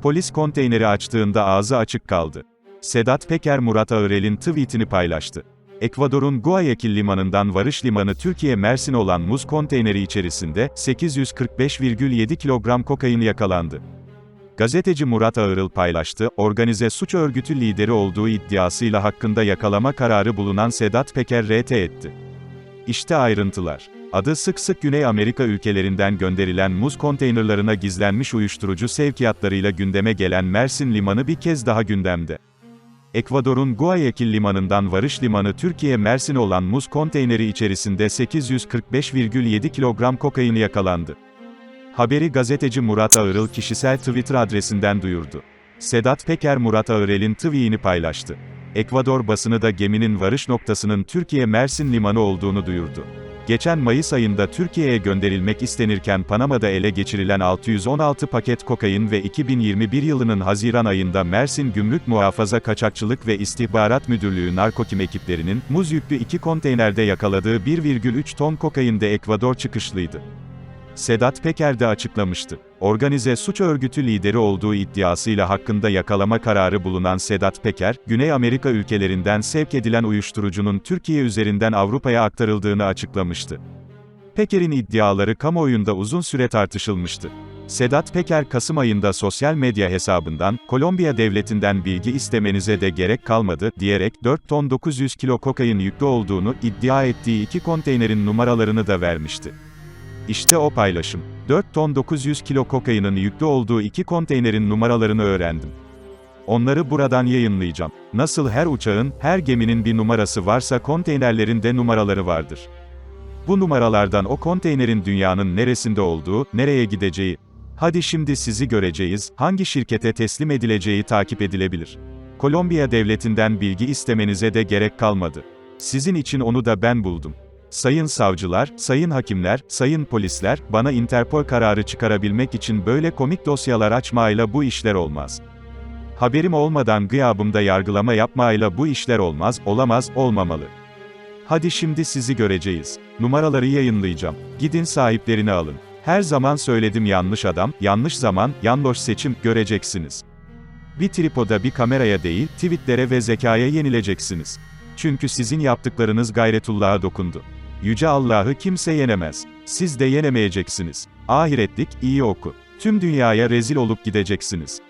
Polis konteyneri açtığında ağzı açık kaldı. Sedat Peker Murat Ağırel'in tweetini paylaştı. Ekvador'un Guayaquil limanından varış limanı Türkiye Mersin olan muz konteyneri içerisinde 845,7 kilogram kokain yakalandı. Gazeteci Murat Ağırıl paylaştı, organize suç örgütü lideri olduğu iddiasıyla hakkında yakalama kararı bulunan Sedat Peker RT etti. İşte ayrıntılar. Adı sık sık Güney Amerika ülkelerinden gönderilen muz konteynerlarına gizlenmiş uyuşturucu sevkiyatlarıyla gündeme gelen Mersin Limanı bir kez daha gündemde. Ekvador'un Guayaquil limanından varış limanı Türkiye Mersin olan muz konteyneri içerisinde 845,7 kilogram kokain yakalandı. Haberi gazeteci Murat Ağırıl kişisel Twitter adresinden duyurdu. Sedat Peker Murat Ağırel'in tweetini paylaştı. Ekvador basını da geminin varış noktasının Türkiye Mersin limanı olduğunu duyurdu. Geçen Mayıs ayında Türkiye'ye gönderilmek istenirken Panama'da ele geçirilen 616 paket kokain ve 2021 yılının Haziran ayında Mersin Gümrük Muhafaza Kaçakçılık ve İstihbarat Müdürlüğü narkokim ekiplerinin, muz yüklü iki konteynerde yakaladığı 1,3 ton kokain de Ekvador çıkışlıydı. Sedat Peker de açıklamıştı. Organize suç örgütü lideri olduğu iddiasıyla hakkında yakalama kararı bulunan Sedat Peker, Güney Amerika ülkelerinden sevk edilen uyuşturucunun Türkiye üzerinden Avrupa'ya aktarıldığını açıklamıştı. Peker'in iddiaları kamuoyunda uzun süre tartışılmıştı. Sedat Peker Kasım ayında sosyal medya hesabından, Kolombiya devletinden bilgi istemenize de gerek kalmadı, diyerek 4 ton 900 kilo kokain yüklü olduğunu iddia ettiği iki konteynerin numaralarını da vermişti. İşte o paylaşım. 4 ton 900 kilo kokainin yüklü olduğu iki konteynerin numaralarını öğrendim. Onları buradan yayınlayacağım. Nasıl her uçağın, her geminin bir numarası varsa konteynerlerin de numaraları vardır. Bu numaralardan o konteynerin dünyanın neresinde olduğu, nereye gideceği, hadi şimdi sizi göreceğiz, hangi şirkete teslim edileceği takip edilebilir. Kolombiya devletinden bilgi istemenize de gerek kalmadı. Sizin için onu da ben buldum. Sayın savcılar, sayın hakimler, sayın polisler, bana Interpol kararı çıkarabilmek için böyle komik dosyalar açmayla bu işler olmaz. Haberim olmadan gıyabımda yargılama yapmayla bu işler olmaz, olamaz, olmamalı. Hadi şimdi sizi göreceğiz. Numaraları yayınlayacağım. Gidin sahiplerini alın. Her zaman söyledim yanlış adam, yanlış zaman, yanlış seçim, göreceksiniz. Bir tripoda bir kameraya değil, tweetlere ve zekaya yenileceksiniz. Çünkü sizin yaptıklarınız gayretullah'a dokundu. Yüce Allah'ı kimse yenemez. Siz de yenemeyeceksiniz. Ahiretlik, iyi oku. Tüm dünyaya rezil olup gideceksiniz.